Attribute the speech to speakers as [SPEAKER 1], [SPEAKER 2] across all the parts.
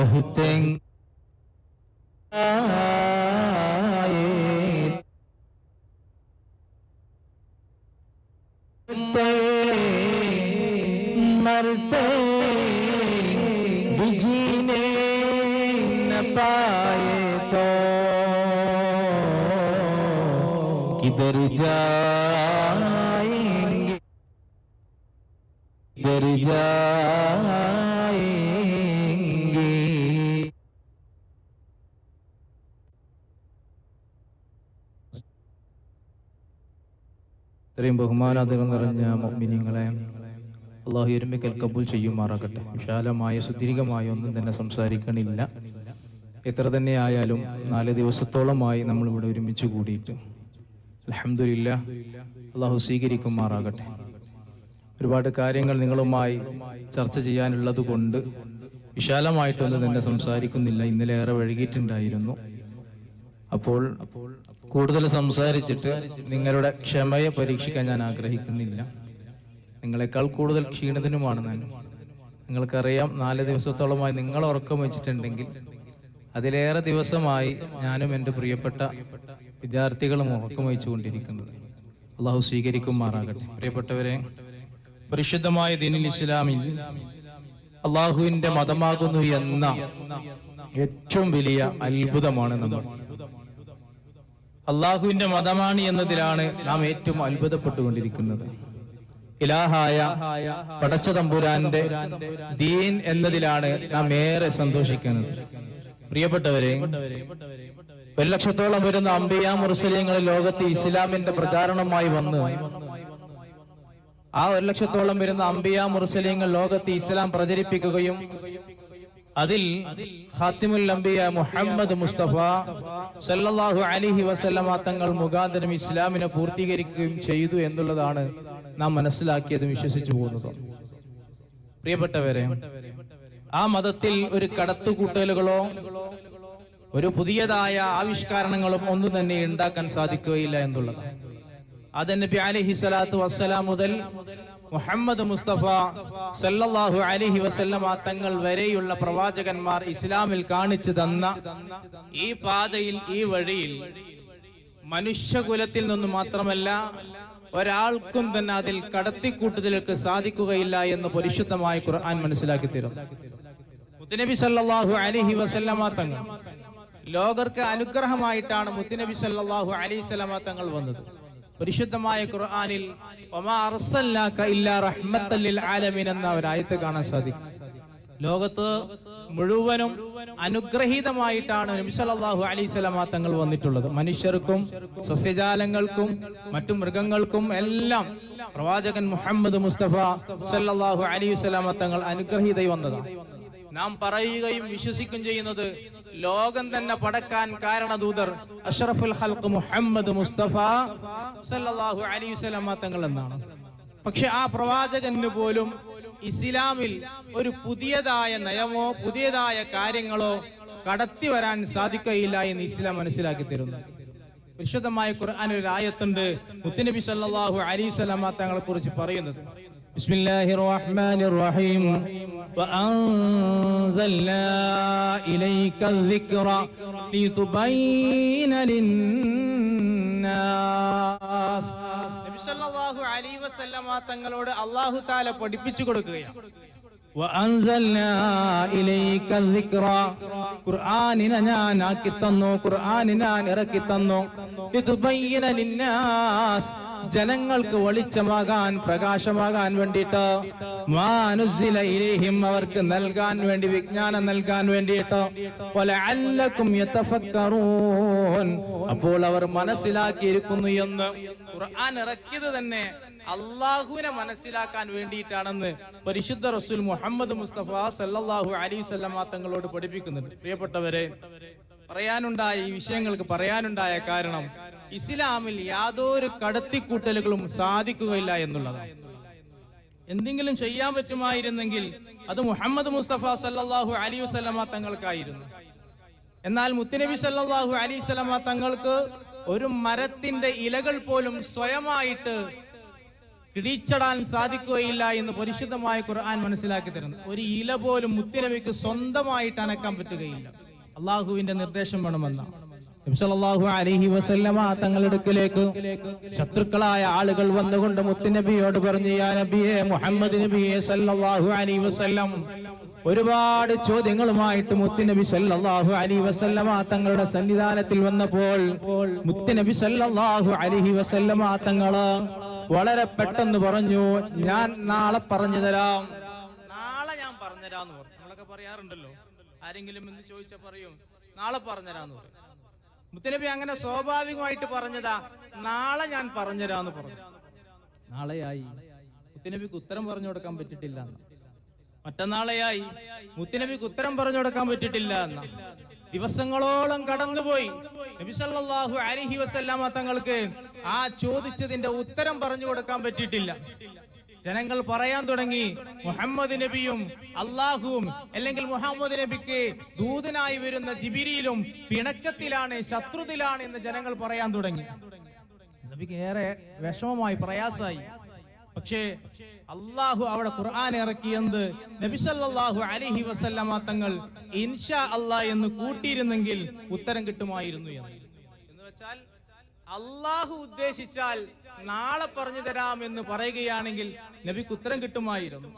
[SPEAKER 1] कहते ബഹുമാനാദികൾ നിറഞ്ഞ മിനിങ്ങളെ അള്ളാഹു ഒരുമിക്കൽ കബൂൽ ചെയ്യുമാറാകട്ടെ. വിശാലമായ സുദീർഘമായ ഒന്നും തന്നെ സംസാരിക്കണില്ല. എത്ര തന്നെ ആയാലും നാല് ദിവസത്തോളമായി നമ്മൾ ഇവിടെ ഒരുമിച്ച് കൂടിയിട്ട്. അലഹമില്ല അള്ളാഹു സ്വീകരിക്കുമാറാകട്ടെ. ഒരുപാട് കാര്യങ്ങൾ നിങ്ങളുമായി ചർച്ച ചെയ്യാനുള്ളത് കൊണ്ട് വിശാലമായിട്ടൊന്നും തന്നെ സംസാരിക്കുന്നില്ല. ഇന്നലെ ഏറെ വൈകിട്ടുണ്ടായിരുന്നു അപ്പോൾ കൂടുതൽ സംസാരിച്ചിട്ട് നിങ്ങളുടെ ക്ഷമയെ പരീക്ഷിക്കാൻ ഞാൻ ആഗ്രഹിക്കുന്നില്ല. നിങ്ങളെക്കാൾ കൂടുതൽ ക്ഷീണിതനുമാണ് ഞാൻ. നിങ്ങൾക്കറിയാം നാല് ദിവസത്തോളമായി നിങ്ങൾ ഉറക്കം വെച്ചിട്ടുണ്ടെങ്കിൽ അതിലേറെ ദിവസമായി ഞാനും എന്റെ പ്രിയപ്പെട്ട വിദ്യാർത്ഥികളും ഉറക്കം വഹിച്ചുകൊണ്ടിരിക്കുന്നത് അള്ളാഹു സ്വീകരിക്കുമാറാകട്ടെ. പ്രിയപ്പെട്ടവരെ പരിശുദ്ധമായ ദിനിൽ ഇസ്ലാമിൽ അള്ളാഹുവിന്റെ മതമാകുന്നു എന്ന ഏറ്റവും വലിയ അത്ഭുതമാണ് നമ്മൾ. അള്ളാഹുവിന്റെ മതമാണ് എന്നതിലാണ് നാം ഏറ്റവും അത്ഭുതപ്പെട്ടുകൊണ്ടിരിക്കുന്നത്. ഇലാഹായ പടച്ച തമ്പുരാന്റെ ദീൻ എന്നതിലാണ് നാം ഏറെ സന്തോഷിക്കുന്നത്. പ്രിയപ്പെട്ടവരെ ഒരു ലക്ഷത്തോളം വരുന്ന അമ്പിയ മുർസലിങ്ങൾ ലോകത്ത് ഇസ്ലാമിന്റെ പ്രചാരണമായി വന്ന് ആ ഒരു ലക്ഷത്തോളം വരുന്ന അമ്പിയ മുർസലിങ്ങൾ ലോകത്ത് ഇസ്ലാം പ്രചരിപ്പിക്കുകയും അതിൽ ഖാത്തിമുൽ അംബിയ മുഹമ്മദ് മുസ്തഫ സല്ലല്ലാഹു അലൈഹി വസല്ലമ തങ്ങൾ മുഖാന്തരം ഇസ്ലാമിനെ പൂർത്തീകരിക്കുകയും ചെയ്തു എന്നുള്ളതാണ് നാം മനസ്സിലാക്കിയതും വിശ്വസിച്ചു പോകുന്നത്. പ്രിയപ്പെട്ടവരെ ആ മതത്തിൽ ഒരു കടത്തുകൂട്ടലുകളോ ഒരു പുതിയതായ ആവിഷ്കാരണങ്ങളും ഒന്നും തന്നെ ഉണ്ടാക്കാൻ സാധിക്കുകയില്ല എന്നുള്ളത് അത് നബി അലൈഹി വസ്സലാം മുതൽ മുഹമ്മദ് മുസ്തഫ സല്ലല്ലാഹു അലൈഹി വസല്ലമ തങ്ങൾ വരെയുള്ള പ്രവാചകന്മാർ ഇസ്ലാമിൽ കാണിച്ചു തന്ന ഈ പാതയിൽ ഈ വഴിയിൽ മനുഷ്യകുലത്തിൽ നിന്ന് മാത്രമല്ല ഒരാൾക്കും തന്നെ അതിൽ കടത്തിക്കൂട്ടുതലേക്ക് സാധിക്കുകയില്ല എന്ന് പരിശുദ്ധമായ ഖുർആൻ മനസ്സിലാക്കി തരും. മുത്തനബി സല്ലല്ലാഹു അലൈഹി വസല്ലമ തങ്ങൾ ലോകർക്ക് അനുഗ്രഹമായിട്ടാണ് മുത്തനബി സല്ലല്ലാഹു അലൈഹി വസല്ലമ തങ്ങൾ വന്നത്. പരിശുദ്ധമായ ഖുർആനിൽ എന്ന ഒരു ആയത്ത് കാണാൻ സാധിക്കും. ലോകത്ത് മുഴുവനും അനുഗ്രഹീതമായിട്ടാണ് നബി സല്ലല്ലാഹു അലൈഹി വസല്ലമ തങ്ങൾ വന്നിട്ടുള്ളത്. മനുഷ്യർക്കും സസ്യജാലങ്ങൾക്കും മറ്റു മൃഗങ്ങൾക്കും എല്ലാം പ്രവാചകൻ മുഹമ്മദ് മുസ്തഫ സല്ലല്ലാഹു അലൈഹി വസല്ലമ തങ്ങൾ അനുഗ്രഹീതයි വന്നതാണ്. നാം പറയുകയും വിശ്വസിക്കുകയും ചെയ്യുന്നത് ലോകം തന്നെ പടക്കാൻ കാരണദൂതർ അഷ്റഫുൽ ഹൽക്ക് മുഹമ്മദ് മുസ്തഫ സല്ലല്ലാഹു അലൈഹി തങ്ങൾ എന്നാണ്. പക്ഷെ ആ പ്രവാചകന് പോലും ഇസ്ലാമിൽ ഒരു പുതിയതായ നയമോ പുതിയതായ കാര്യങ്ങളോ കടത്തി വരാൻ സാധിക്കുകയില്ല എന്ന് ഇസ്ലാം മനസ്സിലാക്കി തരുന്നു. വിശുദ്ധമായ ഖുർആൻ ഒരു ആയത്തുണ്ട് മുത്തുനബി സല്ലാഹു അലൈഹി തങ്ങളെ കുറിച്ച് പറയുന്നത്. ബിസ്മില്ലാഹിർ റഹ്മാനിർ റഹീം وأنزلنا إليك الذكر لتبين للناس നബി സല്ലല്ലാഹു അലൈഹി വസല്ലമ തങ്ങളോട് അല്ലാഹു തആല പഠിപ്പിച്ചു കൊടുക്കുകയാണ് وأنزلنا إليك الذكر ഖുർആനിനെ ഞാൻ ആക്കി തന്നു ഖുർആനിനെ ഞാൻ ഇറക്കി തന്നു ഇത് ജനങ്ങൾക്ക് വെളിച്ചമാകാൻ പ്രകാശമാകാൻ വേണ്ടിയിട്ട്. മാനുസില ഇലേഹിം അവർക്ക് നൽകാൻ വേണ്ടി വിജ്ഞാനം നൽകാൻ വേണ്ടിയിട്ട്. അപ്പോൾ അവർ മനസ്സിലാക്കിയിരിക്കുന്നു എന്ന്. ഖുർആൻ ഇറക്കിയത് തന്നെ അള്ളാഹുവിനെ മനസ്സിലാക്കാൻ വേണ്ടിയിട്ടാണെന്ന് പരിശുദ്ധ റസൂൽ മുഹമ്മദ് മുസ്തഫ സല്ലാഹു അലൈഹി വസല്ലമ തങ്ങളോട് പഠിപ്പിക്കുന്നുണ്ട്. പ്രിയപ്പെട്ടവരെ പറയാനുണ്ടായ ഈ വിഷയങ്ങൾക്ക് പറയാനുണ്ടായ കാരണം ഇസ്ലാമിൽ യാതൊരു കടത്തിക്കൂട്ടലുകളും സാധിക്കുകയില്ല എന്നുള്ളതാണ്. എന്തെങ്കിലും ചെയ്യാൻ പറ്റുമായിരുന്നെങ്കിൽ അത് മുഹമ്മദ് മുസ്തഫ സല്ലാഹു അലി വസല്ലമ തങ്ങൾക്കായിരുന്നു. എന്നാൽ മുത്തുനബി സല്ലാഹു അലി വസല്ലമ തങ്ങൾക്ക് ഒരു മരത്തിന്റെ ഇലകൾ പോലും സ്വയമായിട്ട് കിടിച്ചടാൻ സാധിക്കുകയില്ല എന്ന് പരിശുദ്ധമായ ഖുർആൻ മനസ്സിലാക്കി തരുന്നു. ഒരു ഇല പോലും മുത്തുനബിക്ക് സ്വന്തമായിട്ട് അനക്കാൻ പറ്റുകയില്ല. അള്ളാഹുവിന്റെ നിർദ്ദേശം വേണമെന്ന നബി സല്ലല്ലാഹു അലൈഹി വസല്ലമ തങ്ങളുടെ അടുക്കലേക്ക് ശത്രുക്കളായ ആളുകൾ വന്നുകൊണ്ട് മുത്തുനബിയോട് പറഞ്ഞു യാ നബിയെ മുഹമ്മദ് നബിയെ സല്ലല്ലാഹു അലൈഹി വസല്ലം. ഒരുപാട് ചോദ്യങ്ങളുമായിട്ട് മുത്തുനബി സല്ലല്ലാഹു അലൈഹി വസല്ലമ തങ്ങളുടെ സന്നിധാനത്തിൽ വന്നപ്പോൾ മുത്തുനബി സല്ലല്ലാഹു അലൈഹി വസല്ലമ തങ്ങൾ വളരെ പെട്ടെന്ന് പറഞ്ഞു ഞാൻ നാളെ പറഞ്ഞു തരാം. നാളെ ഞാൻ പറഞ്ഞുതരാന്ന് പറഞ്ഞു. നമ്മളൊക്കെ പറയാറുണ്ടല്ലോ. ആരെങ്കിലും എന്ന് ചോദിച്ചാ പറയും നാളെ പറഞ്ഞുതരാന്ന് പറയും. മുത്തനബി അങ്ങനെ സ്വാഭാവികമായിട്ട് പറഞ്ഞതാ നാളെ ഞാൻ പറഞ്ഞുതരാന്ന് പറഞ്ഞു. നാളെയായി. മുത്തനബിക്ക് ഉത്തരം പറഞ്ഞു കൊടുക്കാൻ പറ്റിട്ടില്ല. മറ്റന്നാളെയായി. മുത്തനബിക്ക് ഉത്തരം പറഞ്ഞു കൊടുക്കാൻ പറ്റിട്ടില്ല എന്ന. ദിവസങ്ങളോളം കടന്നുപോയി. നബിസല്ലാഹു അലൈഹി വസല്ലമ തങ്ങൾക്ക് ആ ചോദിച്ചതിന്റെ ഉത്തരം പറഞ്ഞു കൊടുക്കാൻ പറ്റിയിട്ടില്ല. ജനങ്ങൾ പറയാൻ തുടങ്ങി മുഹമ്മദ് നബിയും അള്ളാഹുവും അല്ലെങ്കിൽ മുഹമ്മദ് നബിക്ക് ദൂതനായി വരുന്ന ജിബിരിയിലും പിണക്കത്തിലാണ് ശത്രുതിലാണ് എന്ന് ജനങ്ങൾ പറയാൻ തുടങ്ങി. നബിക്ക് ഏറെ വിഷമമായി പ്രയാസമായി. പക്ഷേ അള്ളാഹു അവിടെ ഖുർആൻ ഇറക്കിയത് നബിസല്ലാഹു അലിഹി വസല്ലമ തങ്ങൾ ഇൻഷാ അള്ളാഹ് എന്ന് കൂട്ടിയിരുന്നെങ്കിൽ ഉത്തരം കിട്ടുമായിരുന്നു എന്ന്. വെച്ചാൽ അള്ളാഹു ഉദ്ദേശിച്ചാൽ നാളെ പറഞ്ഞു തരാം എന്ന് പറയുകയാണെങ്കിൽ നബിക്ക് ഉത്തരം കിട്ടുമായിരുന്നു.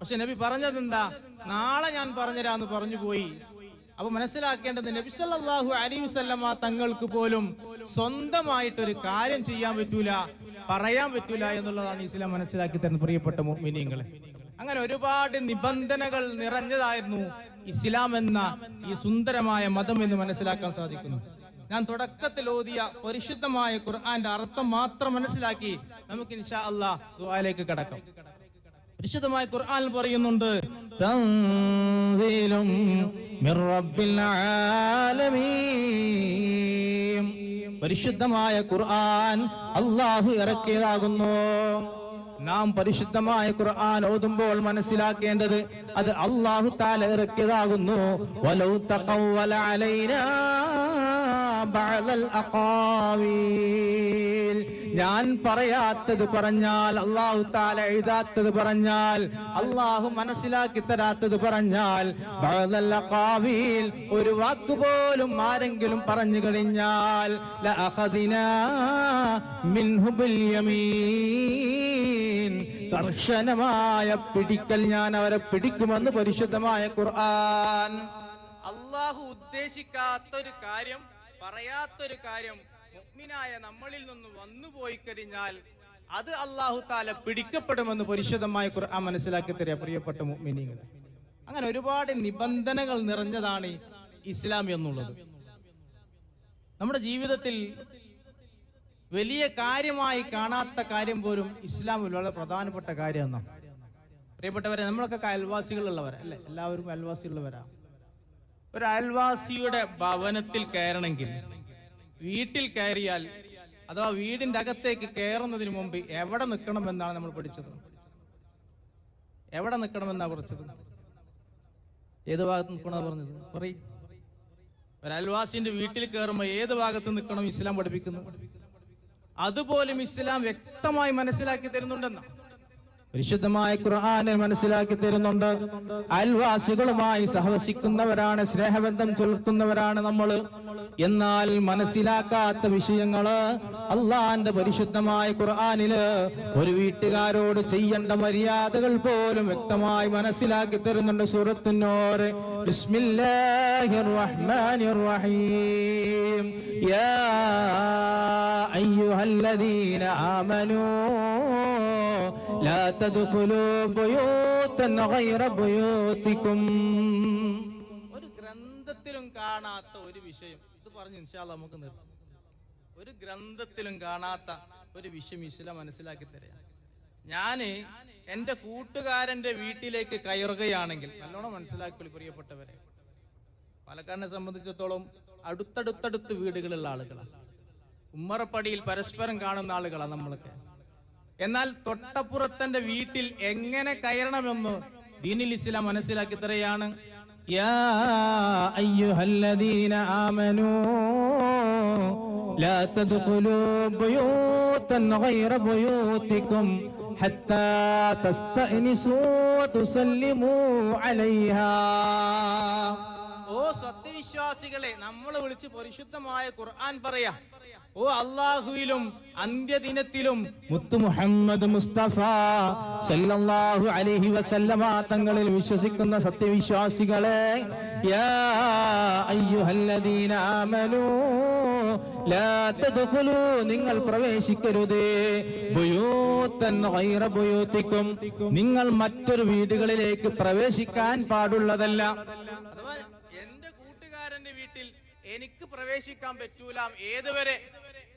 [SPEAKER 1] പക്ഷെ നബി പറഞ്ഞത് എന്താ നാളെ ഞാൻ പറഞ്ഞുതരാന്ന് പറഞ്ഞു പോയി. അപ്പൊ മനസ്സിലാക്കേണ്ടത് നബി സല്ലല്ലാഹു അലൈഹി വസല്ലമ തങ്ങൾക്ക് പോലും സ്വന്തമായിട്ട് ഒരു കാര്യം ചെയ്യാൻ പറ്റൂല. പറയാൻ പറ്റൂല എന്നുള്ളതാണ് ഇസ്ലാം മനസ്സിലാക്കി തരുന്ന പ്രിയപ്പെട്ട മുഅ്മിനീങ്ങളെ. അങ്ങനെ ഒരുപാട് നിബന്ധനകൾ നിറഞ്ഞതായിരുന്നു ഇസ്ലാം എന്ന ഈ സുന്ദരമായ മതം എന്ന് മനസ്സിലാക്കാൻ സാധിക്കുന്നു. ഞാൻ തുടക്കത്തിൽ ഓതിയ പരിശുദ്ധമായ ഖുർആന്റെ അർത്ഥം മാത്രം മനസ്സിലാക്കി നമുക്ക് ഇൻഷാ അല്ലാഹ് ദുആയിലേക്ക് കടക്കാം. പരിശുദ്ധമായ ഖുർആൻ പറയുന്നുണ്ട് തൻസീലും മിർ റബ്ബിൽ പരിശുദ്ധമായ ഖുർആൻ അള്ളാഹു ഇറക്കിയതാകുന്നു. നാം പരിശുദ്ധമായ ഖുർആൻ ഓതുമ്പോൾ മനസ്സിലാക്കേണ്ടത് അത് അള്ളാഹു താല ഇറക്കിയതാകുന്നു. വലൗ തഖവ്വല അലൈനാ ഞാൻ പറയാത്തത് പറഞ്ഞാൽ അള്ളാഹു താല എഴുതാത്തത് പറഞ്ഞാൽ അള്ളാഹു മനസ്സിലാക്കി തരാത്തത് പറഞ്ഞാൽ ഒരു വാക്ക് പോലും ആരെങ്കിലും പറഞ്ഞു കഴിഞ്ഞാൽ കർശനമായ പിടിക്കൽ ഞാൻ അവരെ പിടിക്കുമെന്ന് പരിശുദ്ധമായ ഖുർആൻ. അള്ളാഹു ഉദ്ദേശിക്കാത്ത ഒരു കാര്യം പറയാത്തൊരു കാര്യം മുഗ്മിനായ നമ്മളിൽ നിന്ന് വന്നു പോയി കഴിഞ്ഞാൽ അത് അള്ളാഹു താല പിടിക്കപ്പെടുമെന്ന് പരിശുദ്ധമായ ഖുർആൻ മനസ്സിലാക്കി തരിക പ്രിയപ്പെട്ട മുഗ്മിനിങ്ങൾ അങ്ങനെ ഒരുപാട് നിബന്ധനകൾ നിറഞ്ഞതാണ് ഇസ്ലാം എന്നുള്ളത്. നമ്മുടെ ജീവിതത്തിൽ വലിയ കാര്യമായി കാണാത്ത കാര്യം പോലും ഇസ്ലാമിൽ വളരെ പ്രധാനപ്പെട്ട കാര്യം എന്നാണ്. പ്രിയപ്പെട്ടവരെ നമ്മളൊക്കെ അയൽവാസികളുള്ളവരാ അല്ലെ? എല്ലാവരും അയൽവാസികളുള്ളവരാ. ഒരു അയൽവാസിയുടെ ഭവനത്തിൽ കയറണമെങ്കിൽ വീട്ടിൽ കയറിയാൽ അഥവാ വീടിന്റെ അകത്തേക്ക് കയറുന്നതിന് മുമ്പ് എവിടെ നിൽക്കണമെന്നാണ് നമ്മൾ പഠിച്ചത്? എവിടെ നിൽക്കണമെന്നാ പഠിച്ചത്? ഏത് ഭാഗത്ത് നിൽക്കണമെന്നാ പറഞ്ഞത്? പറയും. ഒരു അയൽവാസിന്റെ വീട്ടിൽ കയറുമ്പോൾ ഏത് ഭാഗത്ത് നിൽക്കണം ഇസ്ലാം പഠിപ്പിക്കുന്നു? അതുപോലും ഇസ്ലാം വ്യക്തമായി മനസ്സിലാക്കി തരുന്നുണ്ടെന്ന. പരിശുദ്ധമായ ഖുർആാനെ മനസ്സിലാക്കി തരുന്നുണ്ട്. അയൽവാസികളുമായി സഹവസിക്കുന്നവരാണ് സ്നേഹബന്ധം ചൊലുത്തുന്നവരാണ് നമ്മൾ എന്നാൽ മനസ്സിലാക്കാത്ത വിഷയങ്ങൾ അള്ളാന്റെ പരിശുദ്ധമായ ഖുർആാനിൽ ഒരു വീട്ടുകാരോട് ചെയ്യേണ്ട മര്യാദകൾ പോലും വ്യക്തമായി മനസ്സിലാക്കി തരുന്നുണ്ട് സൂറത്തിനോര് ബിസ്മില്ലാഹിർ റഹ്മാനിർ റഹീം യാ അയ്യുഹല്ലദീന ആമനൂ. لا تدخلوا بيوتا غير بيوتكم ഒരു ഗ്രന്ഥത്തിലും കാണാത്ത ഒരു വിഷയം ഇത് പറഞ്ഞ് ഇൻഷാല്ല നമുക്ക് നിർത്താം ഒരു ഗ്രന്ഥത്തിലും കാണാത്ത ഒരു വിഷയം ഇസ്ലാം മനസ്സിലാക്കി തരാം ഞാന് എന്റെ കൂട്ടുകാരന്റെ വീട്ടിലേക്ക് കയറുകയാണെങ്കിൽ നല്ലോണം മനസ്സിലാക്കി പ്രിയപ്പെട്ടവരെ പാലക്കാടിനെ സംബന്ധിച്ചിടത്തോളം അടുത്തടുത്തടുത്ത് വീടുകളുള്ള ആളുകളാണ് ഉമ്മറപ്പടിയിൽ പരസ്പരം കാണുന്ന ആളുകളാണ് നമ്മളൊക്കെ എന്നാൽ തൊട്ടപ്പുറത്തന്റെ വീട്ടിൽ എങ്ങനെ കയറണമെന്ന് ദീനിൽ ഇസ്ലാം മനസ്സിലാക്കി തരയാണ് യാ അയ്യുഹല്ലദീന ആമനൂ لا تدخلوا بيوتا غير بيوتكم حتى تستأنسوا وتسلموا عليها ഓ സത്യവിശ്വാസികളെ നമ്മൾ വിളിച്ച് പരിശുദ്ധമായ ഖുർആൻ പറയാ. ഓ അള്ളാഹുവിലും അന്ത്യദിനത്തിലും മുത്തു മുഹമ്മദ് മുസ്തഫ സല്ലല്ലാഹു അലൈഹി വസല്ലമ തങ്ങളിൽ വിശ്വസിക്കുന്ന സത്യവിശ്വാസികളെ യാ അയ്യുഹല്ലദീന ആമനൂ ലാ നിങ്ങൾ പ്രവേശിക്കരുത്. നിങ്ങൾ മറ്റൊരു വീടുകളിലേക്ക് പ്രവേശിക്കാൻ പാടുള്ളതല്ല അഥവാ എന്റെ കൂട്ടുകാരന്റെ വീട്ടിൽ എനിക്ക് പ്രവേശിക്കാൻ പറ്റൂല ഏതുവരെ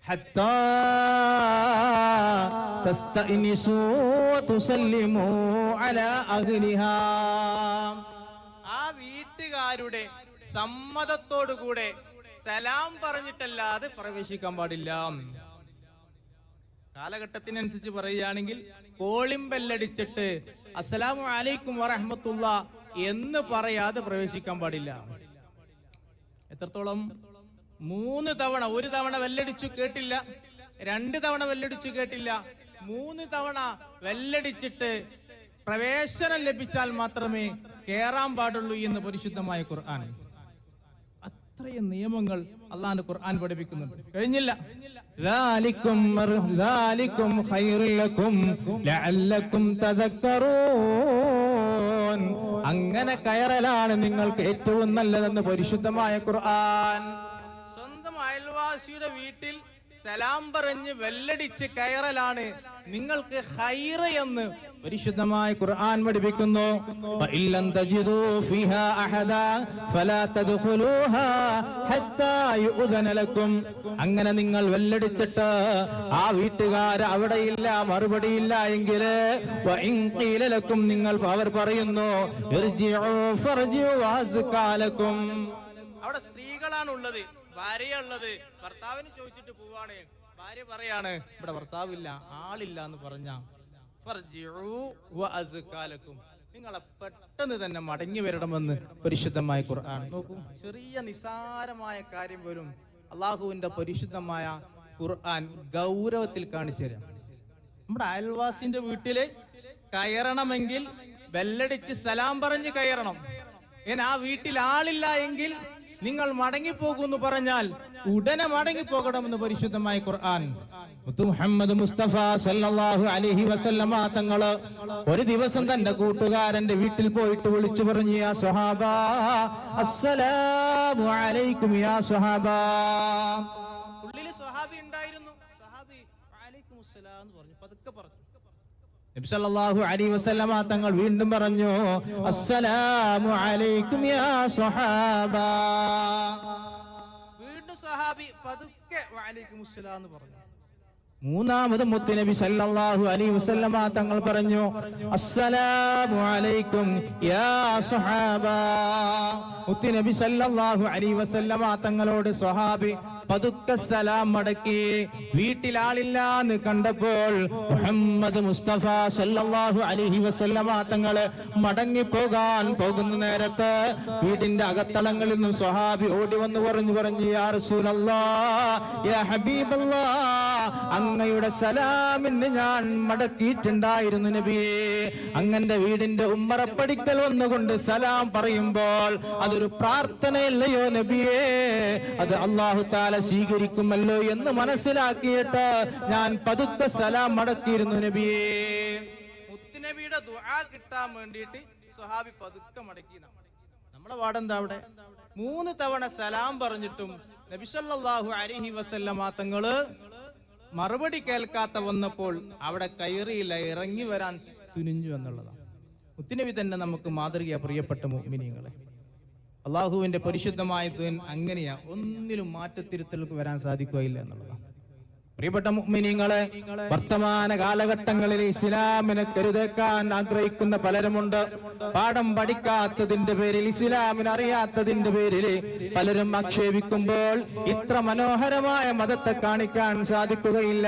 [SPEAKER 1] حتى تستأنسوا وتسلموا على أهلها ആ വീട്ടുകാരുടെ സമ്മതത്തോടുകൂടെ സലാം പറഞ്ഞിട്ടല്ലാതെ പ്രവേശിക്കാൻ പാടില്ല കാലഘട്ടത്തിനനുസരിച്ച് പറയുകയാണെങ്കിൽ കോളിമ്പല്ലടിച്ചിട്ട് അസ്സലാമു അലൈക്കും വറഹമത്തുള്ള എന്ന് പറയാതെ പ്രവേശിക്കാൻ പാടില്ല എത്രത്തോളം? മൂന്ന് തവണ. ഒരു തവണ വെല്ലടിച്ചു കേട്ടില്ല. രണ്ട് തവണ വെല്ലടിച്ചു കേട്ടില്ല. മൂന്ന് തവണ വെല്ലടിച്ചിട്ട് പ്രവേശനം ലഭിച്ചാൽ മാത്രമേ കേറാൻ പാടുള്ളൂ എന്ന് പരിശുദ്ധമായ ഖുർആൻ. അത്രയും നിയമങ്ങൾ അള്ളാന്റെ ഖുർആൻ പഠിപ്പിക്കുന്നുണ്ട്. കഴിഞ്ഞില്ല. അങ്ങനെ കയറലാണ് നിങ്ങൾക്ക് ഏറ്റവും നല്ലതെന്ന് പരിശുദ്ധമായ ഖുർആൻ. സ്വന്തം അയൽവാസിയുടെ വീട്ടിൽ സലാം പറഞ്ഞ് വെല്ലടിച്ച് കയറലാണ്. നിങ്ങൾക്ക് ഹൈറ എന്ന് പരിശുദ്ധമായ ഖുർആൻ പഠിപ്പിക്കുന്നു. ഇല്ലം തജിദു ഫിഹാ അഹദ ഫലാ ഹത്താ ലക്കും. അങ്ങനെ നിങ്ങൾ വെല്ലടിച്ചിട്ട് ആ വീട്ടുകാർ അവിടെ ഇല്ല മറുപടി ഇല്ല എങ്കിൽ വ ഇൻ ഖീല ലക്കും നിങ്ങൾ അവർ പറയുന്നു അവിടെ സ്ത്രീകളാണ് ഉള്ളത് ഭാര്യയുള്ളത് ഭർത്താവിന് ചോദിച്ചിട്ട് പോവാണ്. ഭാര്യ പറയാണ് ഇവിടെ ഭർത്താവില്ല ആളില്ല എന്ന് പറഞ്ഞ. നിങ്ങളെ പെട്ടെന്ന് തന്നെ മടങ്ങി വരണമെന്ന് പരിശുദ്ധമായ ഖുർആൻ. നോക്കൂ ചെറിയ നിസാരമായ കാര്യം വരും അള്ളാഹുവിന്റെ പരിശുദ്ധമായ ഖുർആൻ ഗൗരവത്തിൽ കാണിച്ചു തരാം. നമ്മുടെ അയൽവാസിന്റെ വീട്ടിൽ കയറണമെങ്കിൽ ബെല്ലടിച്ച് സലാം പറഞ്ഞ് കയറണം. ഞാൻ ആ വീട്ടിൽ ആളില്ല എങ്കിൽ നിങ്ങൾ മടങ്ങിപ്പോകുമെന്ന് പറഞ്ഞാൽ ഉടനെ മടങ്ങിപ്പോകണമെന്ന് പരിശുദ്ധമായ ഖുർആൻ. മുഹമ്മദ് മുസ്തഫ സല്ലല്ലാഹു അലൈഹി വസല്ലമ തങ്ങൾ ഒരു ദിവസം തന്റെ കൂട്ടുകാരന്റെ വീട്ടിൽ പോയിട്ട് വിളിച്ചു പറഞ്ഞു യാ സ്വഹാബ അസ്സലാമു അലൈക്കും യാ സ്വഹാബ. ഉള്ളിൽ സ്വഹാബി ഉണ്ടായിരുന്നു സ്വഹാബി വഅലൈക്കും അസ്സലാം എന്ന് പറഞ്ഞു പതുക്കെ പറഞ്ഞു നബി അലി വസല്ലമ തങ്ങൾ വീണ്ടും പറഞ്ഞു അസ്സലാമു അലൈക്കും യാ സ്വഹാബ. വീണ്ടും സ്വഹാബി പതുക്കെ വഅലൈക്കും അസ്സലാം എന്ന് പറഞ്ഞു. മൂന്നാമത് മുത്തുനബി സല്ലല്ലാഹു അലൈഹി വസല്ലമ തങ്ങൾ പറഞ്ഞു അസ്സലാമു അലൈക്കും യാ സ്വഹാബ മുത്തുനബി സല്ലല്ലാഹു അലൈഹി വസല്ലമ തങ്ങളോട് സ്വഹാബി പതുക്കെ സലാം മടക്കി വീട്ടിൽ ആളില്ല എന്ന് കണ്ടപ്പോൾ മുഹമ്മദ് മുസ്തഫ സല്ലല്ലാഹു അലൈഹി വസല്ലമ തങ്ങൾ മടങ്ങി പോകാൻ പോകുന്ന നേരത്ത് വീടിന്റെ അകത്തളങ്ങളിൽ നിന്നും സ്വഹാബി ഓടി വന്ന് പറഞ്ഞു പറഞ്ഞു യാ റസൂലല്ലാ യാ ഹബീബല്ലാ അങ്ങയുടെ സലാമിന് ഞാൻ മടക്കിയിട്ടുണ്ടായിരുന്നു നബിയെ അങ്ങന്റെ വീടിന്റെ ഉമ്മറപ്പടിക്കൽ വന്നുകൊണ്ട് സലാം പറയുമ്പോൾ അതൊരു പ്രാർത്ഥനയല്ലയോ നബിയെ? അത് അള്ളാഹു താല സ്വീകരിക്കുമല്ലോ എന്ന് മനസ്സിലാക്കിയിട്ട് ഞാൻ പതുക്കെ സലാം മടക്കിയിരുന്നു നബിയേ മുത്തുനബിയുടെ ദുആ കിട്ടാൻ വേണ്ടിയിട്ട് സ്വഹാബി പതുക്കെ മടക്കി നമ്മളെ വാടെന്താ അവിടെ? മൂന്ന് തവണ സലാം പറഞ്ഞിട്ടും നബിസല്ലാഹു അലഹി വസല്ലമ തങ്ങൾ മറുപടി കേൾക്കാത്ത വന്നപ്പോൾ അവിടെ കയറിയില്ല ഇറങ്ങി വരാൻ തുനിഞ്ഞു എന്നുള്ളതാണ്. മുത്തുനബി തന്നെ നമുക്ക് മാതൃകയാ പ്രിയപ്പെട്ട മുഅ്മിനീങ്ങളെ. അള്ളാഹുവിന്റെ പരിശുദ്ധമായ ദീൻ അങ്ങനെയാ ഒന്നിലും മാറ്റത്തിരുത്തലുകൾക്ക് വരാൻ സാധിക്കുകയില്ല എന്നുള്ളതാണ്. പ്രിയപ്പെട്ട മുഅ്മിനീങ്ങളെ വർത്തമാന കാലഘട്ടങ്ങളിൽ ഇസ്ലാമിനെ കരുതേക്കാൻ ആഗ്രഹിക്കുന്ന പലരുമുണ്ട്. പാഠം പഠിക്കാത്തതിന്റെ പേരിൽ ഇസ്ലാമിനെ അറിയാത്തതിന്റെ പേരിൽ പലരും ആക്ഷേപിക്കുമ്പോൾ ഇത്ര മനോഹരമായ മതത്തെ കാണിക്കാൻ സാധിക്കുകയില്ല.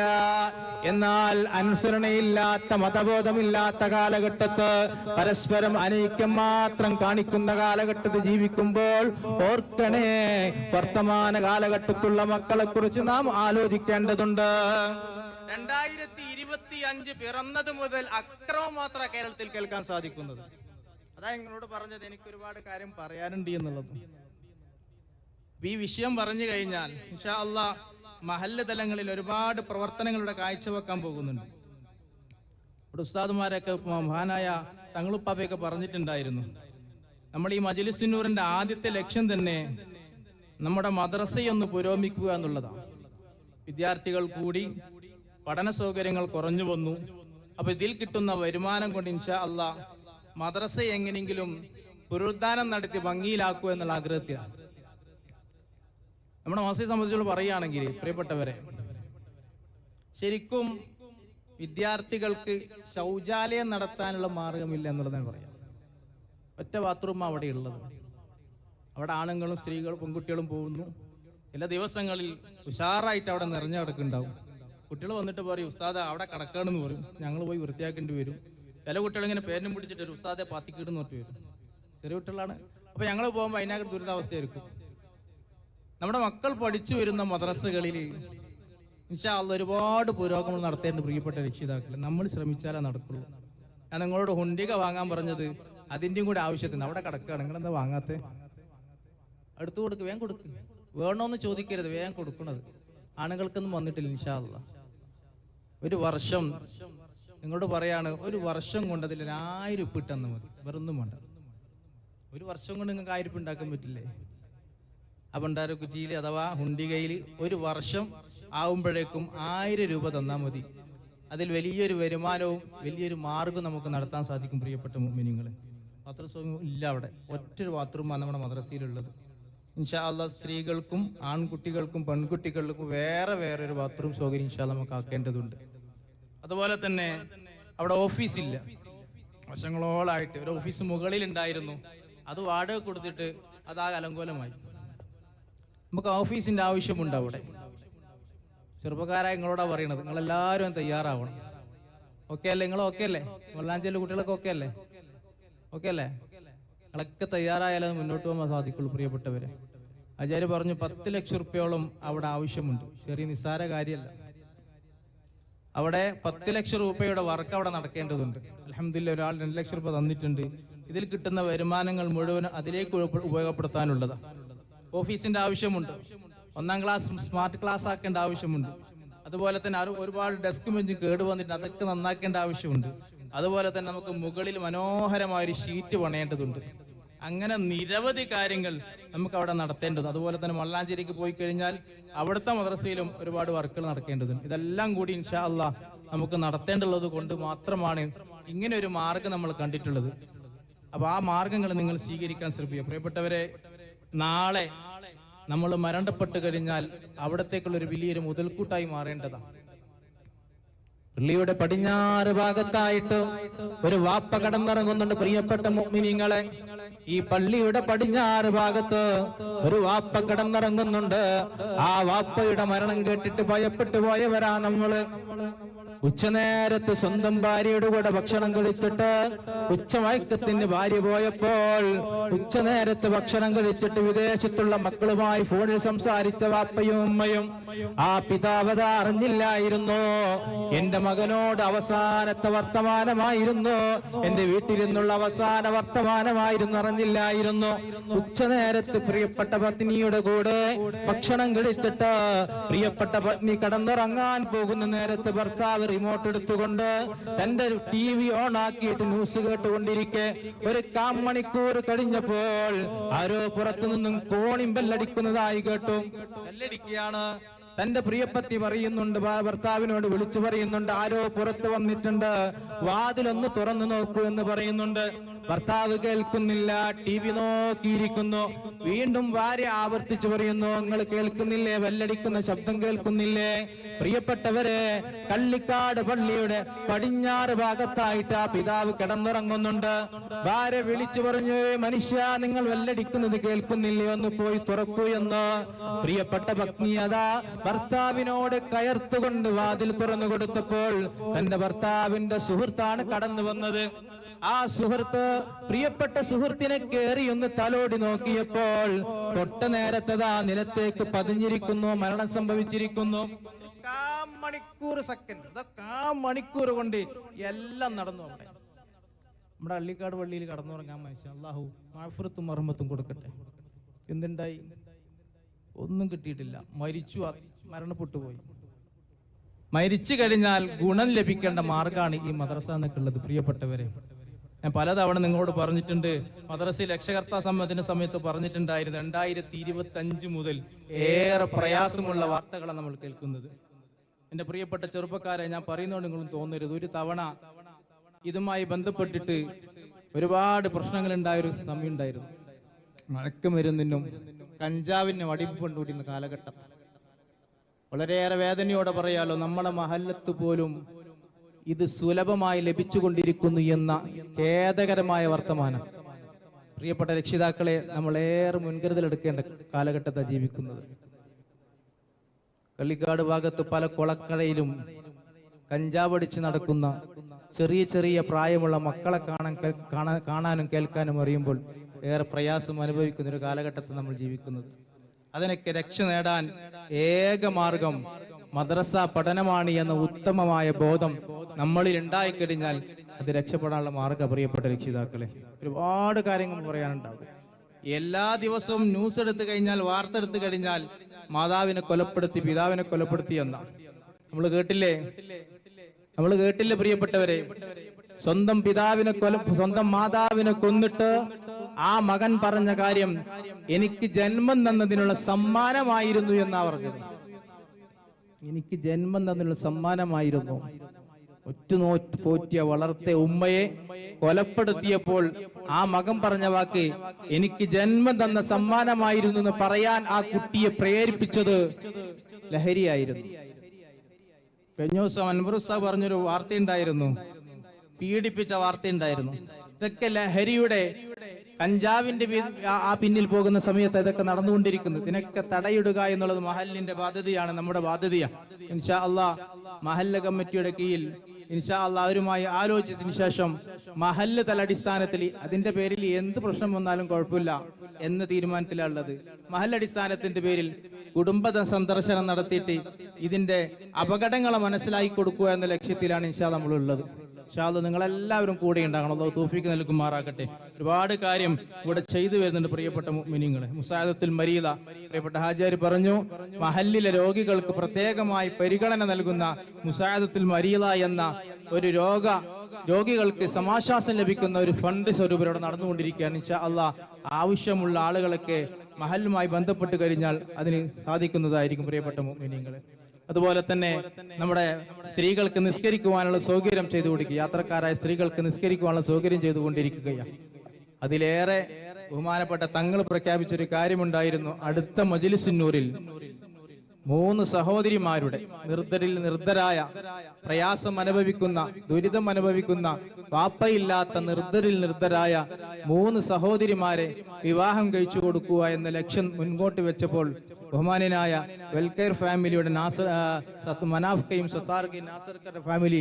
[SPEAKER 1] എന്നാൽ അനുസരണയില്ലാത്ത മതബോധമില്ലാത്ത കാലഘട്ടത്ത് പരസ്പരം അനൈക്യം മാത്രം കാണിക്കുന്ന കാലഘട്ടത്തിൽ ജീവിക്കുമ്പോൾ ഓർക്കണേ വർത്തമാന കാലഘട്ടത്തുള്ള മക്കളെ കുറിച്ച് നാം ആലോചിക്കേണ്ടതുണ്ട്. രണ്ടായിരത്തി ഇരുപത്തി അഞ്ച് പിറന്നത് മുതൽ അക്രമം മാത്രമാണ് കേരളത്തിൽ കേൾക്കാൻ സാധിക്കുന്നത്. അതാ നിങ്ങളോട് പറഞ്ഞത് എനിക്ക് ഒരുപാട് കാര്യം പറയാനുണ്ട് എന്നുള്ളത്. ഈ വിഷയം പറഞ്ഞു കഴിഞ്ഞാൽ ഇൻഷാ അള്ളാ മഹല്ല് തലങ്ങളിൽ ഒരുപാട് പ്രവർത്തനങ്ങളുടെ കാഴ്ചവെക്കാൻ പോകുന്നുണ്ട്. ഇവിടെ ഉസ്താദുമാരൊക്കെ മഹാനായ തങ്ങളുപ്പാപ്പയൊക്കെ പറഞ്ഞിട്ടുണ്ടായിരുന്നു. നമ്മൾ ഈ മജലിസുന്നൂറിന്റെ ആദ്യത്തെ ലക്ഷ്യം തന്നെ നമ്മുടെ മദ്രസയൊന്ന് പുരോഗമിക്കുക എന്നുള്ളതാണ്. വിദ്യാർത്ഥികൾ കൂടി പഠന സൗകര്യങ്ങൾ കുറഞ്ഞു വന്നു. അപ്പൊ ഇതിൽ കിട്ടുന്ന വരുമാനം കൊണ്ട് ഇൻഷാ അല്ല മദ്രസ എങ്ങനെയെങ്കിലും പുനരുദ്ധാനം നടത്തി ഭംഗിയിലാക്കുക എന്നുള്ള ആഗ്രഹത്തിലാണ്. നമ്മുടെ മാസത്തെ സംബന്ധിച്ചോളം പറയുകയാണെങ്കിൽ പ്രിയപ്പെട്ടവരെ ശരിക്കും വിദ്യാർത്ഥികൾക്ക് ശൗചാലയം നടത്താനുള്ള മാർഗമില്ല എന്നുള്ളതാണ് പറയാം. ഒറ്റ ബാത്റൂം അവിടെ ഉള്ളത് അവിടെ ആണുങ്ങളും സ്ത്രീകളും പെൺകുട്ടികളും പോകുന്നു. ചില ദിവസങ്ങളിൽ ഉഷാറായിട്ട് അവിടെ നിറഞ്ഞു കിടക്കുന്നുണ്ടാവും. കുട്ടികൾ വന്നിട്ട് പറയും ഉസ്താദ അവിടെ കിടക്കണമെന്ന് പറയും. ഞങ്ങൾ പോയി വൃത്തിയാക്കേണ്ടി വരും. ചില കുട്ടികൾ ഇങ്ങനെ പേരും പിടിച്ചിട്ട് ഒരു ഉസ്താദെ പാത്തിക്കിടുന്ന് പറഞ്ഞിട്ട് വരും. ചെറിയ കുട്ടികളാണ്. അപ്പൊ ഞങ്ങൾ പോകുമ്പോൾ അതിനകത്ത് ദുരിതാവസ്ഥയായിരിക്കും. നമ്മുടെ മക്കൾ പഠിച്ചു വരുന്ന മദ്രസകളിൽ ഇൻഷാ അള്ളാ ഒരുപാട് പുരോഗമനം നടത്തേണ്ട പ്രിയപ്പെട്ട രക്ഷിതാക്കൾ നമ്മൾ ശ്രമിച്ചാലേ നടക്കുള്ളൂ. ഞാൻ നിങ്ങളോട് ഹുണ്ടിക വാങ്ങാൻ പറഞ്ഞത് അതിന്റെയും കൂടെ ആവശ്യത്തിന്. അവിടെ കിടക്കുകയാണ് നിങ്ങൾ എന്താ വാങ്ങാത്തെ? അടുത്ത് കൊടുക്ക് വേഗം കൊടുക്ക്. വേണോന്ന് ചോദിക്കരുത് വേഗം കൊടുക്കണത്. ആണുങ്ങൾക്കൊന്നും വന്നിട്ടില്ല ഇൻഷാല്ല ഒരു വർഷം നിങ്ങളോട് പറയാണ് ഒരു വർഷം കൊണ്ട് അതിൽ ആയിരം ഉപ്പ് ഇട്ടെന്ന് മതി. വേറൊന്നും വേണ്ട. ഒരു വർഷം കൊണ്ട് നിങ്ങൾക്ക് ആയിരം ഉപ്പ് ഉണ്ടാക്കാൻ പറ്റില്ലേ? അപണ്ടാര കുറ്റിയിൽ അഥവാ ഹുണ്ടികയിൽ ഒരു വർഷം ആവുമ്പോഴേക്കും ആയിരം രൂപ തന്നാൽ മതി. അതിൽ വലിയൊരു വരുമാനവും വലിയൊരു മാർഗം നമുക്ക് നടത്താൻ സാധിക്കും പ്രിയപ്പെട്ട മിനിങ്ങളെ ബാത്റൂം ഇല്ല അവിടെ. ഒറ്റൊരു ബാത്റൂമാണ് നമ്മുടെ മദ്രസയിലുള്ളത്. ഇൻഷാ അള്ളാഹ് സ്ത്രീകൾക്കും ആൺകുട്ടികൾക്കും പെൺകുട്ടികൾക്കും വേറെ വേറെ ഒരു ബാത്റൂം സൗകര്യം ഇൻഷാ അള്ളാ നമുക്ക് ആക്കേണ്ടതുണ്ട്. അതുപോലെ തന്നെ അവിടെ ഓഫീസില്ല വർഷങ്ങളോളായിട്ട് ഒരു ഓഫീസ് മുകളിൽ ഉണ്ടായിരുന്നു അത് വാടക കൊടുത്തിട്ട് അത് ആ അലങ്കോലമായി. നമുക്ക് ഓഫീസിന്റെ ആവശ്യമുണ്ട് അവിടെ. ചെറുപ്പക്കാരായ നിങ്ങളോടാ പറയണത്. നിങ്ങൾ എല്ലാവരും തയ്യാറാവണം. ഓക്കെ അല്ലേ? നിങ്ങൾ ഓക്കെ അല്ലേ? വെള്ളാഞ്ചേരി കുട്ടികളൊക്കെ ഓക്കെ അല്ലേ? ഓക്കെ അല്ലേ? നിങ്ങളൊക്കെ തയ്യാറായാലേ മുന്നോട്ട് പോകാൻ സാധിക്കുള്ളൂ പ്രിയപ്പെട്ടവരെ. ആചാര്യ പറഞ്ഞു പത്ത് ലക്ഷം റുപ്യോളം അവിടെ ആവശ്യമുണ്ട്. ചെറിയ നിസ്സാര കാര്യമല്ല. അവിടെ പത്ത് ലക്ഷം രൂപയുടെ വർക്ക് അവിടെ നടക്കേണ്ടതുണ്ട്. അലഹമില്ല ഒരാൾ രണ്ട് ലക്ഷം രൂപ തന്നിട്ടുണ്ട്. ഇതിൽ കിട്ടുന്ന വരുമാനങ്ങൾ മുഴുവൻ അതിലേക്ക് ഉപ- ഉപയോഗപ്പെടുത്താനുള്ളതാണ് ഓഫീസിന്റെ ആവശ്യമുണ്ട്. ഒന്നാം ക്ലാസ് സ്മാർട്ട് ക്ലാസ് ആക്കേണ്ട ആവശ്യമുണ്ട്. അതുപോലെ തന്നെ ഒരുപാട് ഡെസ്ക് ബെഞ്ച് കേട് വന്നിട്ട് അതൊക്കെ നന്നാക്കേണ്ട ആവശ്യമുണ്ട്. അതുപോലെ തന്നെ നമുക്ക് മുകളിൽ മനോഹരമായ ഒരു ഷീറ്റ് പണയേണ്ടതുണ്ട്. അങ്ങനെ നിരവധി കാര്യങ്ങൾ നമുക്ക് അവിടെ നടത്തേണ്ടത് അതുപോലെ തന്നെ മള്ളാഞ്ചേരിക്ക് പോയി കഴിഞ്ഞാൽ അവിടുത്തെ മദ്രസയിലും ഒരുപാട് വർക്കുകൾ നടക്കേണ്ടതുണ്ട്. ഇതെല്ലാം കൂടി ഇൻഷാ അള്ളാ നമുക്ക് നടത്തേണ്ടുള്ളത് കൊണ്ട് മാത്രമാണ് ഇങ്ങനെ ഒരു മാർഗം നമ്മൾ കണ്ടിട്ടുള്ളത്. അപ്പൊ ആ മാർഗങ്ങൾ നിങ്ങൾ സ്വീകരിക്കാൻ ശ്രമിക്കുക. പ്രിയപ്പെട്ടവരെ നാളെ നമ്മൾ മരണപ്പെട്ട് കഴിഞ്ഞാൽ അവിടത്തേക്കുള്ള ഒരു വലിയൊരു മുതൽക്കൂട്ടായി മാറേണ്ടതാണ്
[SPEAKER 2] പള്ളിയുടെ പടിഞ്ഞാറ് ഭാഗത്തായിട്ട് ഒരു വാപ്പ കടന്നിറങ്ങുന്നുണ്ട്. പ്രിയപ്പെട്ട മുഅ്മിനീങ്ങളെ ഈ പള്ളിയുടെ പടിഞ്ഞാറ് ഭാഗത്ത് ഒരു വാപ്പ കിടന്നിറങ്ങുന്നുണ്ട്. ആ വാപ്പയുടെ മരണം കേട്ടിട്ട് ഭയപ്പെട്ടു പോയവരാ നമ്മൾ. ഉച്ചനേരത്ത് സ്വന്തം ഭാര്യയുടെ കൂടെ ഭക്ഷണം കഴിച്ചിട്ട് ഉച്ചമയക്കത്തിന് ഭാര്യ പോയപ്പോൾ ഉച്ചനേരത്ത് ഭക്ഷണം കഴിച്ചിട്ട് വിദേശത്തുള്ള മക്കളുമായി ഫോണിൽ സംസാരിച്ച വാപ്പയും ഉമ്മയും ആ പിതാവത അറിഞ്ഞില്ലായിരുന്നു. എന്റെ മകനോട് അവസാനത്തെ വർത്തമാനമായിരുന്നു. എന്റെ വീട്ടിലിരുന്നുള്ള അവസാന വർത്തമാനമായിരുന്നു. അറിഞ്ഞില്ലായിരുന്നു. ഉച്ചനേരത്ത് പ്രിയപ്പെട്ട പത്നിയുടെ കൂടെ ഭക്ഷണം കഴിച്ചിട്ട് പ്രിയപ്പെട്ട പത്നി കടന്നിറങ്ങാൻ പോകുന്ന നേരത്ത് ഭർത്താവ് റിമോട്ട് എടുത്തുകൊണ്ട് തന്റെ ടി വി ഓൺ ആക്കിയിട്ട് ന്യൂസ് കേട്ടുകൊണ്ടിരിക്കെ. ഒരു കാം മണിക്കൂർ കഴിഞ്ഞപ്പോൾ ആരോ പുറത്തു നിന്നും കോണിമ്പല്ലടിക്കുന്നതായി കേട്ടു. ബെല്ലടിക്കുകയാണ്. തന്റെ പ്രിയപ്പത്തി പറയുന്നുണ്ട് ഭർത്താവിനോട് വിളിച്ചു പറയുന്നുണ്ട് ആരോ പുറത്ത് വന്നിട്ടുണ്ട് വാതിലൊന്ന് തുറന്നു നോക്കൂ എന്ന് പറയുന്നുണ്ട്. ഭർത്താവ് കേൾക്കുന്നില്ല ടി വി നോക്കിയിരിക്കുന്നു. വീണ്ടും ഭാര്യ ആവർത്തിച്ചു പറയുന്നു നിങ്ങൾ കേൾക്കുന്നില്ലേ? വെല്ലടിക്കുന്ന ശബ്ദം കേൾക്കുന്നില്ലേ? പ്രിയപ്പെട്ടവരെ കള്ളിക്കാട് പള്ളിയുടെ പടിഞ്ഞാറ് ഭാഗത്തായിട്ട് ആ പിതാവ് കിടന്നിറങ്ങുന്നുണ്ട്. ഭാര്യ വിളിച്ചു പറഞ്ഞു മനുഷ്യ നിങ്ങൾ വെല്ലടിക്കുന്നത് കേൾക്കുന്നില്ലേ? ഒന്ന് പോയി തുറക്കൂ എന്ന്. പ്രിയപ്പെട്ട പത്നി അതാ ഭർത്താവിനോട് കയർത്തുകൊണ്ട് വാതിൽ തുറന്നു കൊടുത്തപ്പോൾ തന്റെ ഭർത്താവിന്റെ സുഹൃത്താണ് കടന്നു വന്നത്. ആ സുഹൃത്ത് പ്രിയപ്പെട്ട സുഹൃത്തിനെ കയറി ഒന്ന് തലോടി നോക്കിയപ്പോൾ തൊട്ട നേരത്തതാ നിലത്തേക്ക് പതിഞ്ഞിരിക്കുന്നു മരണം സംഭവിച്ചിരിക്കുന്നു.
[SPEAKER 1] മണിക്കൂർ സെക്കൻഡ് ആ മണിക്കൂർ കൊണ്ട് എല്ലാം നടന്നു നമ്മുടെ അള്ളിക്കാട് പള്ളിയിൽ കടന്നുറങ്ങാൻ മനുഷ്യൻ അള്ളാഹു മാഫുറത്തും മറമ്പത്തും കൊടുക്കട്ടെ. എന്തുണ്ടായി? ഒന്നും കിട്ടിയിട്ടില്ല. മരിച്ചു ആ- മരണപ്പെട്ടു പോയി മരിച്ചു കഴിഞ്ഞാൽ ഗുണം ലഭിക്കേണ്ട മാർഗമാണ് ഈ മദ്രസ എന്നൊക്കെ ഉള്ളത് പ്രിയപ്പെട്ടവരെ. ഞാൻ പലതവണ നിങ്ങളോട് പറഞ്ഞിട്ടുണ്ട് മദ്രസയിൽ രക്ഷകർത്താ സമ്മതത്തിന്റെ സമയത്ത് പറഞ്ഞിട്ടുണ്ടായിരുന്നു രണ്ടായിരത്തി ഇരുപത്തി അഞ്ച് മുതൽ ഏറെ പ്രയാസമുള്ള വാർത്തകളാണ് നമ്മൾ കേൾക്കുന്നത്. എന്റെ പ്രിയപ്പെട്ട ചെറുപ്പക്കാരെ ഞാൻ പറയുന്നതുകൊണ്ട് നിങ്ങളും തോന്നരുത്. ഒരു തവണ ഇതുമായി ബന്ധപ്പെട്ടിട്ട് ഒരുപാട് പ്രശ്നങ്ങൾ ഉണ്ടായ ഒരു സമയം ഉണ്ടായിരുന്നു. മഴക്കുമരുന്നിനും കഞ്ചാവിനും അടിപ്പുകൊണ്ടുകൂടിയുന്ന കാലഘട്ടം. വളരെയേറെ വേദനയോടെ പറയാലോ നമ്മളെ മഹല്ലത്ത് പോലും ഇത് സുലഭമായി ലഭിച്ചുകൊണ്ടിരിക്കുന്നു എന്ന ഖേദകരമായ വർത്തമാനം. പ്രിയപ്പെട്ട രക്ഷിതാക്കളെ നമ്മൾ ഏറെ മുൻകരുതൽ എടുക്കേണ്ട കാലഘട്ടത്താണ് ജീവിക്കുന്നത്. കള്ളിക്കാട് ഭാഗത്ത് പല കുളക്കടയിലും കഞ്ചാവടിച്ച് നടക്കുന്ന ചെറിയ ചെറിയ പ്രായമുള്ള മക്കളെ കാണാൻ കാണാനും കേൾക്കാനും അറിയുമ്പോൾ ഏറെ പ്രയാസം അനുഭവിക്കുന്ന ഒരു കാലഘട്ടത്തിൽ നമ്മൾ ജീവിക്കുന്നത്. അതിനൊക്കെ രക്ഷ നേടാൻ ഏക മാർഗം മദ്രസ പഠനമാണ് എന്ന ഉത്തമമായ ബോധം നമ്മളിൽ ഉണ്ടായിക്കഴിഞ്ഞാൽ അത് രക്ഷപ്പെടാനുള്ള മാർഗ പ്രിയപ്പെട്ട രക്ഷിതാക്കളെ. ഒരുപാട് കാര്യങ്ങൾ പറയാനുണ്ടാവും എല്ലാ ദിവസവും ന്യൂസ് എടുത്തു കഴിഞ്ഞാൽ വാർത്ത എടുത്തു കഴിഞ്ഞാൽ മാതാവിനെ കൊലപ്പെടുത്തി പിതാവിനെ കൊലപ്പെടുത്തി എന്നാ. നമ്മൾ കേട്ടില്ലേ? നമ്മൾ കേട്ടില്ലേ പ്രിയപ്പെട്ടവരെ? സ്വന്തം പിതാവിനെ കൊല സ്വന്തം മാതാവിനെ കൊന്നിട്ട് ആ മകൻ പറഞ്ഞ കാര്യം എനിക്ക് ജന്മം തന്നതിനുള്ള സമ്മാനമായിരുന്നു എന്നാ പറഞ്ഞത്. എനിക്ക് ജന്മം തന്നതിനുള്ള സമ്മാനമായിരുന്നു. ഒറ്റുനോറ്റ് പോറ്റിയ വളർത്ത ഉമ്മയെ കൊലപ്പെടുത്തിയപ്പോൾ ആ മകൻ പറഞ്ഞ വാക്ക് എനിക്ക് ജന്മം തന്ന സമ്മാനമായിരുന്നു എന്ന് പറയാൻ ആ കുട്ടിയെ പ്രേരിപ്പിച്ചത് ലഹരിയായിരുന്നു. കഴിഞ്ഞ ദിവസം അൻവർ സാബ് പറഞ്ഞൊരു വാർത്തയുണ്ടായിരുന്നു പീഡിപ്പിച്ച വാർത്തയുണ്ടായിരുന്നു ഇതൊക്കെ ലഹരിയുടെ കഞ്ചാവിന്റെ ആ- പിന്നിൽ പോകുന്ന സമയത്ത് ഇതൊക്കെ നടന്നുകൊണ്ടിരിക്കുന്നു. ഇതിനൊക്കെ തടയിടുക എന്നുള്ളത് മഹലിന്റെ ബാധ്യതയാണ് നമ്മുടെ ബാധ്യതയാണ് ഇൻഷാ അള്ളാ മഹല്ല കമ്മിറ്റിയുടെ കീഴിൽ ഇൻഷാ അള്ളാ അവരുമായി ആലോചിച്ചതിന് ശേഷം മഹല്ല് തല അടിസ്ഥാനത്തിൽ അതിന്റെ പേരിൽ എന്ത് പ്രശ്നം വന്നാലും കുഴപ്പമില്ല എന്ന തീരുമാനത്തിലുള്ളത് മഹല്ലടിസ്ഥാനത്തിന്റെ പേരിൽ കുടുംബ സന്ദർശനം നടത്തിയിട്ട് ഇതിന്റെ അപകടങ്ങളെ മനസ്സിലാക്കി കൊടുക്കുക എന്ന ലക്ഷ്യത്തിലാണ് ഇൻഷാ നമ്മളുള്ളത്. ഷാദ് നിങ്ങളെല്ലാവരും കൂടെ ഉണ്ടാകണം. അള്ളാഹു തൂഫിക്ക് നൽകുമാറാകട്ടെ. ഒരുപാട് കാര്യം ഇവിടെ ചെയ്തു വരുന്നുണ്ട് പ്രിയപ്പെട്ട മുഅ്മിനീങ്ങളെ. മുസാദത്തിൽ മരീദ പ്രിയപ്പെട്ട ഹാജാരി പറഞ്ഞു മഹല്ലിലെ രോഗികൾക്ക് പ്രത്യേകമായി പരിഗണന നൽകുന്ന മുസാദത്തിൽ മരീദ എന്ന ഒരു രോഗ രോഗികൾക്ക് സമാശ്വാസം ലഭിക്കുന്ന ഒരു ഫണ്ട് സ്വരൂപം ഇവിടെ നടന്നുകൊണ്ടിരിക്കുകയാണ്. ഇൻഷാ ആവശ്യമുള്ള ആളുകളൊക്കെ മഹലുമായി ബന്ധപ്പെട്ട് കഴിഞ്ഞാൽ അതിന് സാധിക്കുന്നതായിരിക്കും പ്രിയപ്പെട്ട മുഅ്മിനീങ്ങളെ. അതുപോലെ തന്നെ നമ്മുടെ സ്ത്രീകൾക്ക് നിസ്കരിക്കുവാനുള്ള സൗകര്യം ചെയ്തു കൊടുക്കുക. യാത്രക്കാരായ സ്ത്രീകൾക്ക് നിസ്കരിക്കുവാനുള്ള സൗകര്യം ചെയ്തുകൊണ്ടിരിക്കുകയാണ് അതിലേറെ ബഹുമാനപ്പെട്ട തങ്ങൾ പ്രഖ്യാപിച്ചൊരു കാര്യമുണ്ടായിരുന്നു. അടുത്ത മജിലിസുന്നൂരിൽ മൂന്ന് സഹോദരിമാരുടെ നിർദ്ധരിൽ നിർദ്ധരായ പ്രയാസം അനുഭവിക്കുന്ന ദുരിതം അനുഭവിക്കുന്ന വാപ്പയില്ലാത്ത നിർദ്ധരിൽ നിർദ്ധരായ മൂന്ന് സഹോദരിമാരെ വിവാഹം കഴിച്ചു കൊടുക്കുക എന്ന ലക്ഷ്യം മുൻപോട്ട് വെച്ചപ്പോൾ ബഹുമാനനായ വെൽക്കെയർ ഫാമിലിയുടെ നാസർ മനാഫ്കയും സത്താർക്കയും നാസർക്കയുടെ ഫാമിലി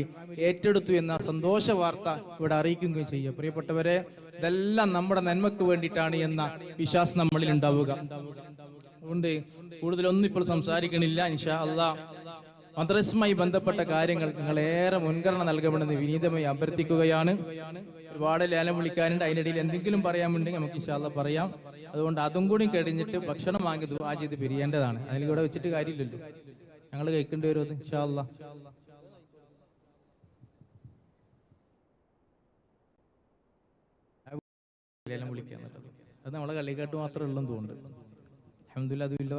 [SPEAKER 1] ഏറ്റെടുത്തു എന്ന സന്തോഷ വാർത്ത ഇവിടെ അറിയിക്കുകയും ചെയ്യുക പ്രിയപ്പെട്ടവരെ ഇതെല്ലാം നമ്മുടെ നന്മക്ക് വേണ്ടിയിട്ടാണ് എന്ന വിശ്വാസം നമ്മളിൽ ഉണ്ടാവുക. അതുകൊണ്ട് കൂടുതലൊന്നും ഇപ്പോൾ സംസാരിക്കണില്ല. ഇൻഷാ അള്ളാ മദ്രസുമായി ബന്ധപ്പെട്ട കാര്യങ്ങൾ നിങ്ങൾ ഏറെ മുൻഗണന നൽകണമെന്ന് വിനീതമായി അഭ്യർത്ഥിക്കുകയാണ്. ഒരുപാട് ലേലം വിളിക്കാനുണ്ട്. അതിനിടയിൽ എന്തെങ്കിലും പറയാനുണ്ടെങ്കിൽ നമുക്ക് ഇൻഷാ അള്ളാ പറയാം. അതുകൊണ്ട് അതും കൂടി കഴിഞ്ഞിട്ട് ഭക്ഷണം വാങ്ങി ദുവാ ചെയ്ത് പിരിയേണ്ടതാണ്. അതിലൂടെ വെച്ചിട്ട് കാര്യമില്ലല്ലോ. ഞങ്ങൾ കഴിക്കേണ്ടി വരും അത് ഇൻഷാ വിളിക്കാന്നുള്ളത് അത് നമ്മളെ കളിക്കാട്ട് മാത്രമേ ഉള്ളെന്ന് തോന്നുന്നുണ്ട്. അഹമ്മദില്ല അത് വലിയ